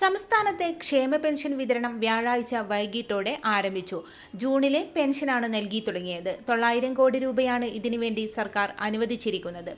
സംസ്ഥാനത്തെ ക്ഷേമ പെൻഷൻ വിതരണം വ്യാഴാഴ്ച വൈകിട്ടോടെ ആരംഭിച്ചു. ജൂണിലെ പെൻഷനാണ് നൽകി തുടങ്ങിയത്. തൊള്ളായിരം കോടി രൂപയാണ് ഇതിനുവേണ്ടി സർക്കാർ അനുവദിച്ചിരിക്കുന്നത്.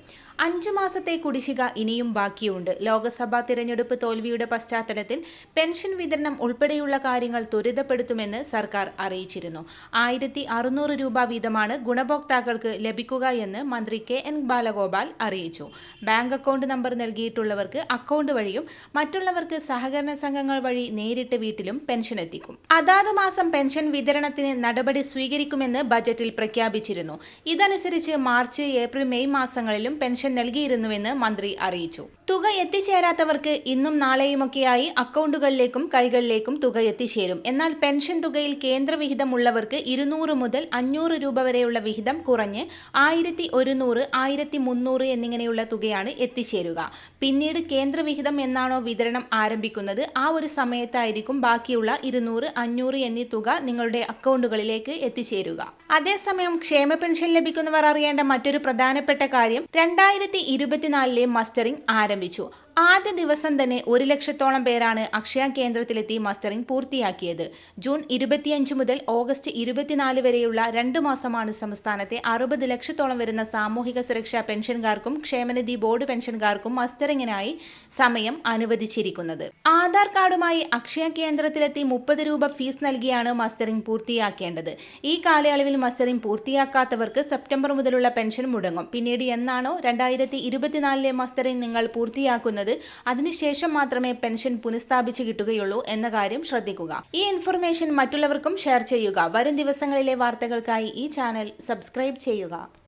അഞ്ചു മാസത്തെ കുടിശ്ശിക ഇനിയും ബാക്കിയുണ്ട്. ലോക്സഭാ തിരഞ്ഞെടുപ്പ് തോൽവിയുടെ പശ്ചാത്തലത്തിൽ പെൻഷൻ വിതരണം ഉൾപ്പെടെയുള്ള കാര്യങ്ങൾ ത്വരിതപ്പെടുത്തുമെന്ന് സർക്കാർ അറിയിച്ചിരുന്നു. ആയിരത്തി അറുന്നൂറ് രൂപ വീതമാണ് ഗുണഭോക്താക്കൾക്ക് ലഭിക്കുക എന്ന് മന്ത്രി കെ എൻ ബാലഗോപാൽ അറിയിച്ചു. ബാങ്ക് അക്കൗണ്ട് നമ്പർ നൽകിയിട്ടുള്ളവർക്ക് അക്കൗണ്ട് വഴിയും മറ്റുള്ളവർക്ക് സഹകരണ സംഘങ്ങൾ വഴി നേരിട്ട് വീട്ടിലും പെൻഷൻ എത്തിക്കും. അതാത് മാസം പെൻഷൻ വിതരണത്തിന് നടപടി സ്വീകരിക്കുമെന്ന് ബജറ്റിൽ പ്രഖ്യാപിച്ചിരുന്നു. ഇതനുസരിച്ച് മാർച്ച് ഏപ്രിൽ മെയ് മാസങ്ങളിലും പെൻഷൻ നൽകിയിരുന്നുവെന്ന് മന്ത്രി അറിയിച്ചു. തുക എത്തിച്ചേരാത്തവർക്ക് ഇന്നും നാളെയുമൊക്കെയായി അക്കൗണ്ടുകളിലേക്കും കൈകളിലേക്കും തുക എത്തിച്ചേരും. എന്നാൽ പെൻഷൻ തുകയിൽ കേന്ദ്രവിഹിതമുള്ളവർക്ക് ഇരുന്നൂറ് മുതൽ അഞ്ഞൂറ് രൂപ വരെയുള്ള വിഹിതം കുറഞ്ഞ് ആയിരത്തി ഒരുന്നൂറ് ആയിരത്തി മുന്നൂറ് എന്നിങ്ങനെയുള്ള തുകയാണ് എത്തിച്ചേരുക. പിന്നീട് കേന്ദ്രവിഹിതം എന്നാണോ വിതരണം ആരംഭിക്കുന്നത്? ആ ഒരു സമയത്തായിരിക്കും ബാക്കിയുള്ള ഇരുന്നൂറ് അഞ്ഞൂറ് എന്നീ തുക നിങ്ങളുടെ അക്കൗണ്ടുകളിലേക്ക് എത്തിച്ചേരുക. അതേസമയം ക്ഷേമ പെൻഷൻ ലഭിക്കുന്നവർ അറിയേണ്ട മറ്റൊരു പ്രധാനപ്പെട്ട കാര്യം രണ്ടായിരത്തി ഇരുപത്തിനാലിലെ മസ്റ്ററിംഗ് ആരംഭിച്ചു. ആദ്യ ദിവസം തന്നെ ഒരു ലക്ഷത്തോളം പേരാണ് അക്ഷയ കേന്ദ്രത്തിലെത്തി മസ്റ്ററിംഗ് പൂർത്തിയാക്കിയത്. ജൂൺ ഇരുപത്തിയഞ്ച് മുതൽ ഓഗസ്റ്റ് ഇരുപത്തിനാല് വരെയുള്ള രണ്ടു മാസമാണ് സംസ്ഥാനത്തെ അറുപത് ലക്ഷത്തോളം വരുന്ന സാമൂഹിക സുരക്ഷാ പെൻഷൻകാർക്കും ക്ഷേമനിധി ബോർഡ് പെൻഷൻകാർക്കും മസ്റ്ററിംഗിനായി സമയം അനുവദിച്ചിരിക്കുന്നത്. ആധാർ കാർഡുമായി അക്ഷയ കേന്ദ്രത്തിലെത്തി മുപ്പത് രൂപ ഫീസ് നൽകിയാണ് മസ്റ്ററിംഗ് പൂർത്തിയാക്കേണ്ടത്. ഈ കാലയളവിൽ മസ്റ്ററിംഗ് പൂർത്തിയാക്കാത്തവർക്ക് സെപ്റ്റംബർ മുതലുള്ള പെൻഷൻ മുടങ്ങും. പിന്നീട് എന്നാണോ രണ്ടായിരത്തി ഇരുപത്തിനാലിലെ മസ്റ്ററിംഗ് നിങ്ങൾ പൂർത്തിയാക്കുന്നത്? അതിനുശേഷം മാത്രമേ പെൻഷൻ പുനഃസ്ഥാപിച്ച് കിട്ടുകയുള്ളൂ എന്ന കാര്യം ശ്രദ്ധിക്കുക. ഈ ഇൻഫർമേഷൻ മറ്റുള്ളവർക്കും ഷെയർ ചെയ്യുക. വരും ദിവസങ്ങളിലെ വാർത്തകൾക്കായി ഈ ചാനൽ സബ്സ്ക്രൈബ് ചെയ്യുക.